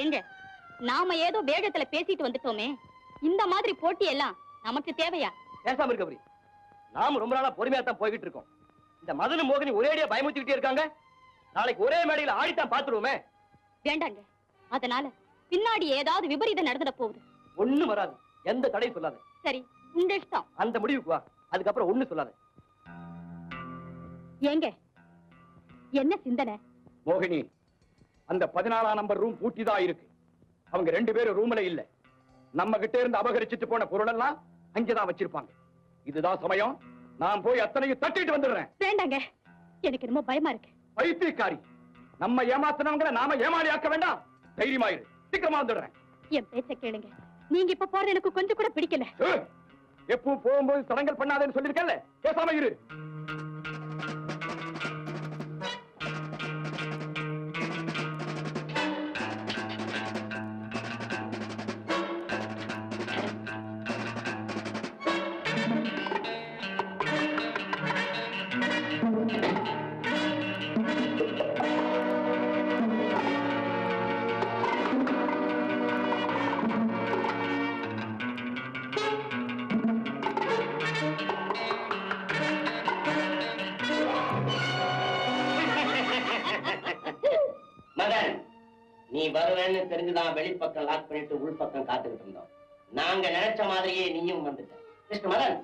ஏங்க நாம ஏதோ வேகத்துல பேசிட்டு வந்துட்டோமே. இந்த மாதிரி போட்டி எல்லாம் நமக்கு தேவையா? பேசாம இருக்க அப்படி நாம ரொம்ப நாளா பொறுமையா தான் போய்கிட்டு இருக்கோம். இந்த மதனு மோகினி ஒரேடியா பயமுறுத்திக்கிட்டே இருக்காங்க. நாளைக்கு ஒரே மேடையில ஆடித்தான் பாத்துருவோமே வேண்டாங்க. அதனால பின்னாடி ஏதாவது விபரீதம் நடந்துட போகுது. ஒண்ணும் வராது. எந்த தடையும் சொல்லாத. சரி உங்க இஷ்டம். அந்த முடிவுக்கு வா. அதுக்கப்புறம் ஒண்ணு சொல்லாத. ஏங்க என்ன சிந்தனை? மோகினி அந்த பதினாலாம் நம்பர் ரூம் பூட்டிதான் இருக்கு. அவங்க ரெண்டு பேரும் ரூம்ல இல்ல. நம்ம கிட்ட இருந்து அபகரிச்சிட்டு போன பொருள் எல்லாம் அங்கதான் வச்சிருப்பாங்க. இதுதான் சமயம். நான் போய் அத்தனையும் தட்டிட்டு வந்துடுறேன். வேண்டாங்க. எனக்கு என்னமோ பயமா இருக்கு. பைத்தியக்காரி. நம்ம ஏமாத்தினவங்கள நாம ஏமாளி ஆக்க வேண்டாம். தைரியமாயிரு சீக்கிரமா வந்துடுறேன். என் பேச்ச கேளுங்க. நீங்க இப்ப போறது எனக்கு கொஞ்சம் கூட பிடிக்கல. எப்பவும் போகும்போது தடங்கல் பண்ணாதேன்னு சொல்லிருக்கேன்ல பேசாம இரு. நீ வருவேன்னு தெரிஞ்சுதான் வெளிப்பக்கம் லாக் பண்ணிட்டு உள்பக்கம் காத்துக்கிட்டு இருந்தோம். நாங்க நினைச்ச மாதிரியே நீயும் வந்துட்ட. மகன்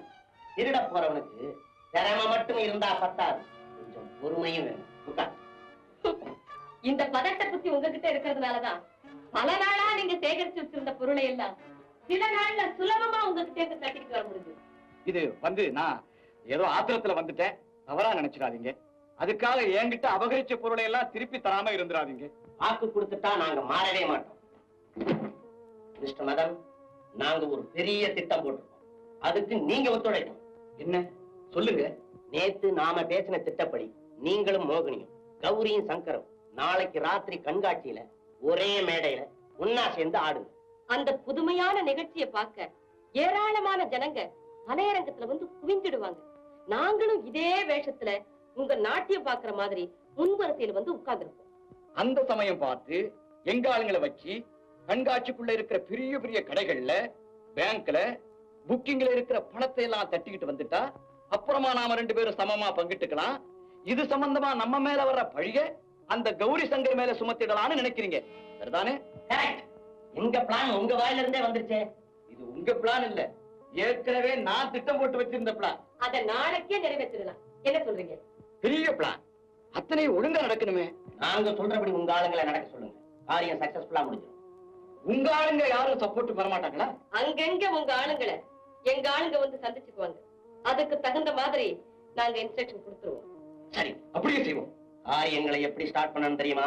திருட போறவனுக்கு திறமை மட்டும் இருந்தா பத்தாது. கொஞ்சம் பொறுமையும் வேணும். இந்த பதட்ட புத்தி உங்ககிட்ட இருக்கிறதுனாலதான் பல நாளா நீங்க சேகரிச்சு வச்சிருந்த பொருளை எல்லாம் சில நாள்ல சுலபமா உங்ககிட்ட இருந்து தட்டிக்கிட்டு வர முடியுது இது வந்து நான் ஏதோ ஆத்திரத்துல வந்துட்டேன். தவறா நினைச்சிடாதீங்க. அதுக்காக என்கிட்ட அபகரிச்ச பொருளை எல்லாம் திருப்பி தராம இருந்துடாதீங்க வாக்கு கொடுத்துட்டா நாங்க மாறவே மாட்டோம். மிஸ்டர் மதன் நாங்க ஒரு பெரிய திட்டம் போட்டிருக்கோம். அதுக்கு நீங்க ஒத்துழைக்கணும். என்ன? சொல்லுங்க. நேத்து நாம பேசின திட்டப்படி நீங்களும் மோகினியும் கௌரியும் சங்கரும் நாளைக்கு ராத்திரி கண்காட்சியில ஒரே மேடையில ஒன்னா சேர்ந்து ஆடுங்க. அந்த புதுமையான நிகழ்ச்சியை பார்க்க ஏராளமான ஜனங்க மலையரங்கத்துல வந்து குவிஞ்சிடுவாங்க நாங்களும் இதே வேஷத்துல உங்க நாட்டியம் பாக்குற மாதிரி முன்வரிசையில வந்து உட்கார்ந்துருப்போம் அந்த சமயம் பார்த்து எங்க ஆளுங்களை வச்சு கண்காட்சிக்குள்ள இருக்கிற பெரிய பெரிய கடைகள்ல பேங்க்ல புக்கிங்ல இருக்கிற பணத்தை எல்லாம் தட்டிக்கிட்டு வந்துட்டா அப்புறமா நாம ரெண்டு பேரும் சமமா பங்கிட்டுக்கலாம். இது சம்பந்தமா நம்ம மேல வர்ற பழிய அந்த கௌரி சங்கர் மேல சுமத்திடலாம்னு நினைக்கிறீங்க. சரிதானே? கரெக்ட் எங்க பிளான் உங்க வாயில இருந்தே வந்துருச்சே. இது உங்க பிளான் இல்ல. ஏற்கனவே நான் திட்டம் போட்டு வச்சிருந்த பிளான் அத நாளைக்கே நிறைவேற்றிடலாம். என்ன சொல்றீங்க? பெரிய பிளான் அத்தனை ஒழுங்கா நடக்கணுமே. நாங்க சொல்றபடி உங்க ஆளுங்களை நடக்க சொல்லுங்க. காரியம் சக்சஸ்ஃபுல்லா முடிஞ்சிடும். உங்க ஆளுங்க யாரும் சப்போர்ட் வர மாட்டாங்களா அங்கங்க உங்க ஆளுங்களை? எங்க ஆளுங்க வந்து சந்திச்சுக்குவாங்க. அதுக்கு தகுந்த மாதிரி நாங்க இன்ஸ்ட்ரக்ஷன் கொடுத்துருவோம். சரி அப்படியே செய்வோம். காரியங்களை எப்படி ஸ்டார்ட் பண்ணணும் தெரியுமா?